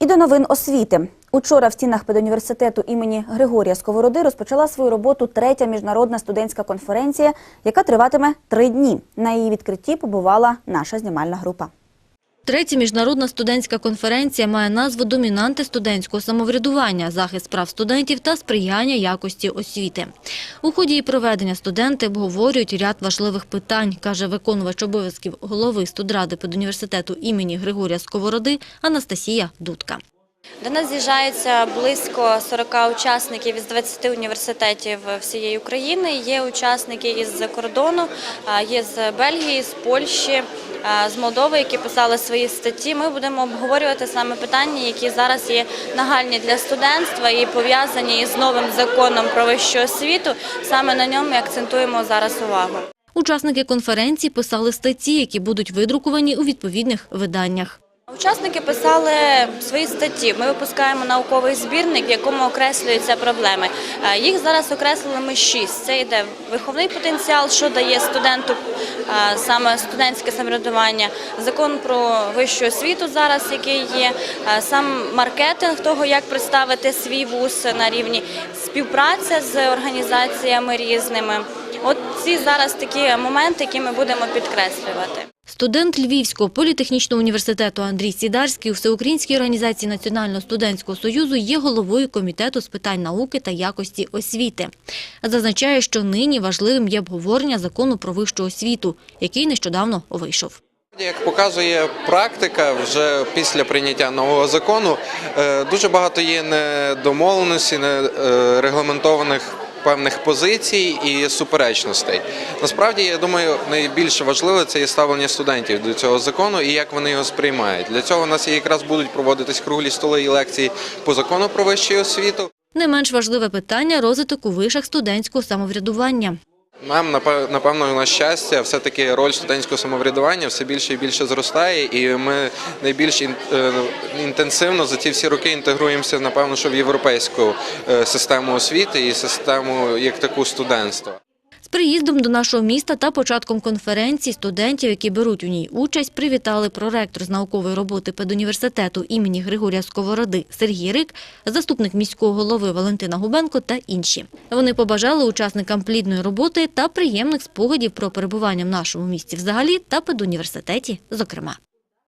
І до новин освіти. Учора в стінах педуніверситету імені Григорія Сковороди розпочала свою роботу третя міжнародна студентська конференція, яка триватиме три дні. На її відкритті побувала наша знімальна група. Третя міжнародна студентська конференція має назву «Домінанти студентського самоврядування, захист прав студентів та сприяння якості освіти». У ході її проведення студенти обговорюють ряд важливих питань, каже виконувач обов'язків голови студради педуніверситету імені Григорія Сковороди Анастасія Дудка. До нас з'їжджаються близько 40 учасників із 20 університетів всієї України. Є учасники із кордону, є з Бельгії, з Польщі, з Молдови, які писали свої статті. Ми будемо обговорювати саме питання, які зараз є нагальні для студентства і пов'язані із новим законом про вищу освіту. Саме на ньому ми акцентуємо зараз увагу. Учасники конференції писали статті, які будуть видруковані у відповідних виданнях. Учасники писали свої статті. Ми випускаємо науковий збірник, в якому окреслюються проблеми. Е, Їх зараз окреслили ми шість. Це йде виховний потенціал, що дає студенту е, саме студентське самоврядування, закон про вищу освіту зараз, який є, е, сам маркетинг того, як представити свій вуз на рівні співпраця з організаціями різними. От ці зараз такі моменти, які ми будемо підкреслювати. Студент Львівського політехнічного університету Андрій Сідарський у Всеукраїнській організації Національного студентського союзу є головою комітету з питань науки та якості освіти. Зазначає, що нині важливим є обговорення закону про вищу освіту, який нещодавно вийшов. Як показує практика, вже після прийняття нового закону е, дуже багато є недомовленостей, нерегламентованих певних позицій і суперечностей. Насправді, я думаю, найбільш важливе це є ставлення студентів до цього закону і як вони його сприймають. Для цього у нас якраз будуть проводитись круглі столи і лекції по закону про вищу освіту. Не менш важливе питання – розвиток у вишах студентського самоврядування. Нам напев- напевно на щастя, все таки роль студентського самоврядування все більше і більше зростає, і ми найбільш е, інтенсивно за ці всі роки інтегруємося, напевно, що в європейську е, систему освіти і систему як таку студентства. Приїздом до нашого міста та початком конференції студентів, які беруть у ній участь, привітали проректор з наукової роботи педуніверситету імені Григорія Сковороди Сергій Рик, заступник міського голови Валентина Губенко та інші. Вони побажали учасникам плідної роботи та приємних спогадів про перебування в нашому місті взагалі та педуніверситеті зокрема.